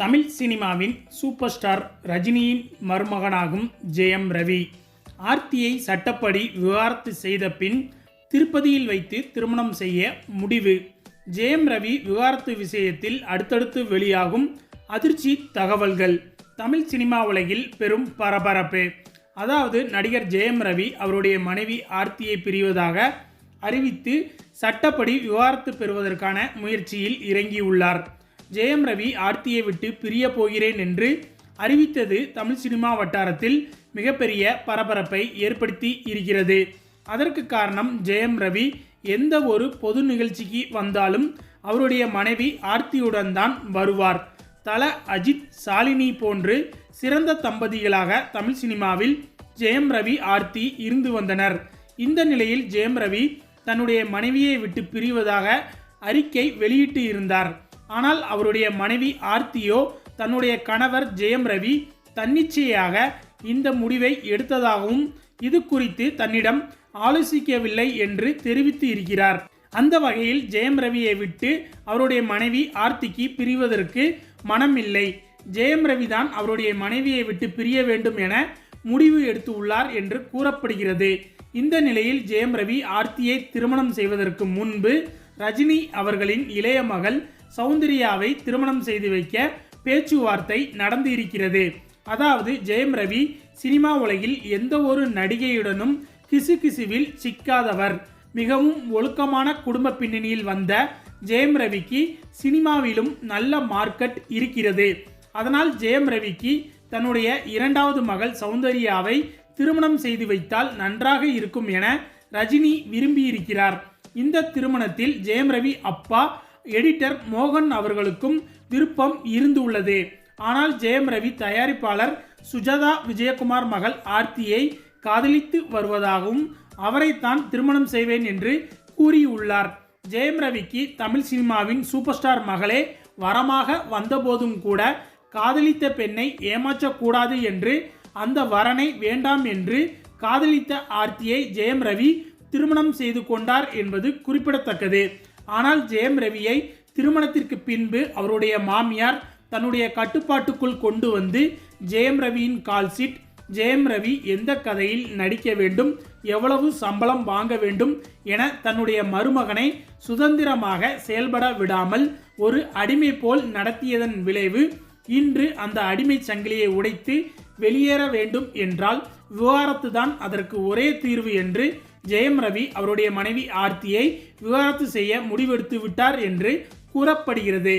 தமிழ் சினிமாவின் super star ரஜினியின் மருமகனாகும் ஜெயம் ரவி. ஆர்த்தியை சட்டப்படி விவாகரத்து செய்த பின் திருப்பதியில் வைத்து திருமணம் செய்ய முடிவு. ஜெயம் ரவி விவாகரத்து விஷயத்தில் அடுத்தடுத்து வெளியாகும் அதிர்ச்சி தகவல்கள். தமிழ் சினிமா உலகில் பெரும் பரபரப்பு. அதாவது நடிகர் ஜெயம் ரவி அவருடைய மனைவி ஆர்த்தியை பிரிவதாக அறிவித்து சட்டப்படி விவாகரத்து பெறுவதற்கான முயற்சியில் இறங்கியுள்ளார். ஜெயம் ரவி ஆர்த்தியை விட்டு பிரிய போகிறேன் என்று அறிவித்தது தமிழ் சினிமா வட்டாரத்தில் மிகப்பெரிய பரபரப்பை ஏற்படுத்தி இருக்கிறது. அதற்கு காரணம் ஜெயம் ரவி எந்த ஒரு பொது நிகழ்ச்சிக்கு வந்தாலும் அவருடைய மனைவி ஆர்த்தியுடன் தான் வருவார். தல அஜித் சாலினி போன்று சிறந்த தம்பதிகளாக தமிழ் சினிமாவில் ஜெயம் ரவி ஆர்த்தி இருந்து வந்தனர். இந்த நிலையில் ஜெயம் ரவி தன்னுடைய மனைவியை விட்டு பிரிவதாக அறிக்கை வெளியிட்டு இருந்தார். ஆனால் அவருடைய மனைவி ஆர்த்தியோ தன்னுடைய கணவர் ஜெயம் ரவி தன்னிச்சையாக இந்த முடிவை எடுத்ததாகவும் இது குறித்து தன்னிடம் ஆலோசிக்கவில்லை என்று தெரிவித்து இருக்கிறார். அந்த வகையில் ஜெயம் ரவியை விட்டு அவருடைய மனைவி ஆர்த்திக்கு பிரிவதற்கு மனம் இல்லை ஜெயம் ரவி தான் அவருடைய மனைவியை விட்டு பிரிய வேண்டும் என முடிவு எடுத்து உள்ளார் என்று கூறப்படுகிறது. இந்த நிலையில் ஜெயம் ரவி ஆர்த்தியை திருமணம் செய்வதற்கு முன்பு ரஜினி அவர்களின் இளைய மகள் சௌந்தர்யாவை திருமணம் செய்து வைக்க பேச்சுவார்த்தை நடந்து இருக்கிறது அதாவது ஜெயம் ரவி சினிமா உலகில் எந்த ஒரு நடிகையுடனும் கிசுகிசுவில் சிக்காதவர். மிகவும் ஒழுக்கமான குடும்ப பின்னணியில் வந்த ஜெயம் ரவிக்கு சினிமாவிலும் நல்ல மார்க்கெட் இருக்கிறது. அதனால் ஜெயம் ரவிக்கு தன்னுடைய இரண்டாவது மகள் சௌந்தர்யாவை திருமணம் செய்து வைத்தால் நன்றாக இருக்கும் என ரஜினி விரும்பியிருக்கிறார். இந்த திருமணத்தில் ஜெயம் ரவி அப்பா எடிட்டர் மோகன் அவர்களுக்கும் விருப்பம் இருந்து உள்ளது ஆனால் ஜெயம் ரவி தயாரிப்பாளர் சுஜாதா விஜயகுமார் மகள் ஆர்த்தியை காதலித்து வருவதாகவும் அவரைத்தான் திருமணம் செய்வேன் என்று கூறியுள்ளார். ஜெயம் ரவிக்கு தமிழ் சினிமாவின் சூப்பர் ஸ்டார் மகளே வரமாக வந்தபோதும் கூட காதலித்த பெண்ணை ஏமாற்றக்கூடாது என்று அந்த வரனை வேண்டாம் என்று காதலித்த ஆர்த்தியை ஜெயம் ரவி திருமணம் செய்து கொண்டார் என்பது குறிப்பிடத்தக்கது. ஆனால் ஜெயம் ரவியை திருமணத்திற்கு பின்பு அவருடைய மாமியார் தன்னுடைய கட்டுப்பாட்டுக்குள் கொண்டு வந்து ஜெயம் ரவியின் கால்ஷீட் ஜெயம் ரவி எந்த கதையில் நடிக்க வேண்டும் எவ்வளவு சம்பளம் வாங்க வேண்டும் என தன்னுடைய மருமகனை சுதந்திரமாக செயல்பட விடாமல் ஒரு அடிமை போல் நடத்தியதன் விளைவு இன்று அந்த அடிமை சங்கிலியை உடைத்து வெளியேற வேண்டும் என்றால் விவாகரத்து தான் அதற்கு ஒரே தீர்வு என்று ஜெயம் ரவி அவருடைய மனைவி ஆர்த்தியை விவாகரத்து செய்ய முடிவெடுத்து விட்டார் என்று கூறப்படுகிறது.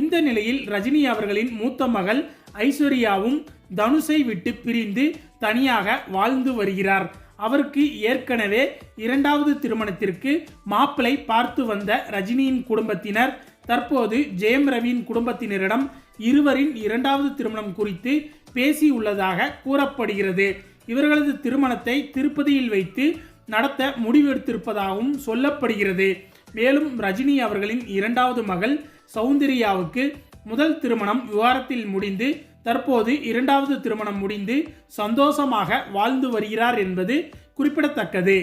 இந்த நிலையில் ரஜினி அவர்களின் மூத்த மகள் ஐஸ்வர்யாவும் தனுஷை விட்டு பிரிந்து தனியாக வாழ்ந்து வருகிறார். அவருக்கு ஏற்கனவே இரண்டாவது திருமணத்திற்கு மாப்பிளை பார்த்து வந்த ரஜினியின் குடும்பத்தினர் தற்போது ஜெயம் ரவியின் குடும்பத்தினரிடம் இருவரின் இரண்டாவது திருமணம் குறித்து பேசியுள்ளதாக கூறப்படுகிறது. இவர்களது திருமணத்தை திருப்பதியில் வைத்து நடத்த முடிவெடுத்திருப்பதாகவும் சொல்லப்படுகிறது. மேலும் ரஜினி அவர்களின் இரண்டாவது மகள் சௌந்தர்யாவுக்கு முதல் திருமணம் விவாரத்தில் முடிந்து தற்போது இரண்டாவது திருமணம் முடிந்து சந்தோஷமாக வாழ்ந்து வருகிறார் என்பது குறிப்பிடத்தக்கது.